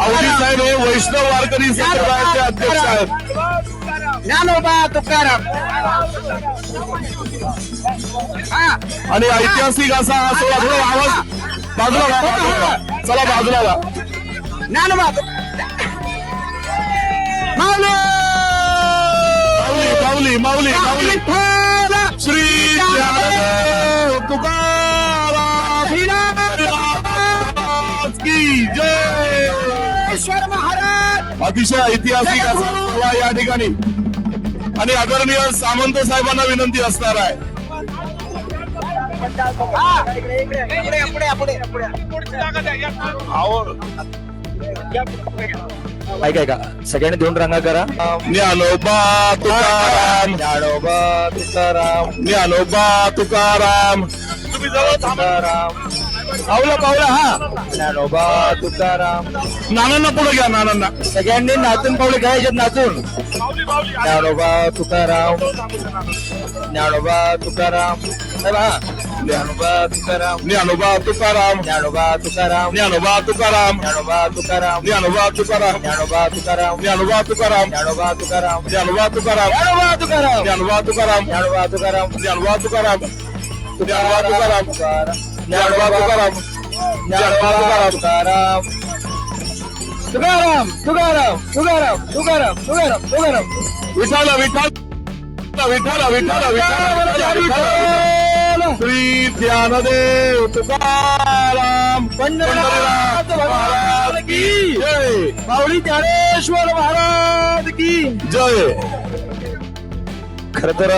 वैष्णव वारकरी संप्रदायाचे अध्यक्ष आहेत. ज्ञानोबा तुकाराम. हा. आणि ऐतिहासिक असा हा सोहळा थोडा आवाज. बाजूला व्हा, बाजूला व्हा. चला बाजूला. ज्ञानोबा तु- माऊली! माऊली माऊली माऊली! श्री ज्ञानदेव तुकाराम. अतिशय ऐतिहासिक असा या ठिकाणी. आणि आदरणीय सामंत साहेबांना विनंती असणार आहे. हा. पुढे ऐका ऐका. सगळ्यांनी दोन रंगा करा. ज्ञानोबा तुकाराम. ज्ञानोबा तुकाराम. ज्ञानोबा तुकाराम. तुम्ही जवळ थांबा तुकाराम. पावलं पावलं हा. ज्ञानोबा तुकाराम नानांना पुढे घ्या नानांना सगळ्यांनी नाचून पावले घ्यायच्यात नाचून ज्ञानोबा तुकाराम ज्ञानोबा तुकाराम साहेब, हा. ज्ञानोबा तुकाराम ज्ञानोबा तुकाराम ज्ञानोबा तुकाराम ज्ञानोबा तुकाराम ज्ञानोबा तुकाराम ज्ञानोबा तुकाराम ज्ञानोबा तुकाराम ज्ञानोबा तुकाराम ज्ञानोबा तुकाराम ज्ञानोबा तुकाराम ज्ञानोबा तुकाराम ज्ञानोबा तुकाराम ज्ञानोबा तुकाराम ज्ञानोबा तुकाराम ज्ञानोबा तुकाराम ज्ञानोबा तुकाराम तुकाराम तुकाराम तुकाराम तुकाराम तुकाराम तुकाराम तुकाराम विठाल विठाला विठाला विठाला विठाला श्री ज्ञानदेव तुकाराम पंढरीनाथ महाराज की जय माऊली ज्ञानेश्वर महाराज की जय खर तर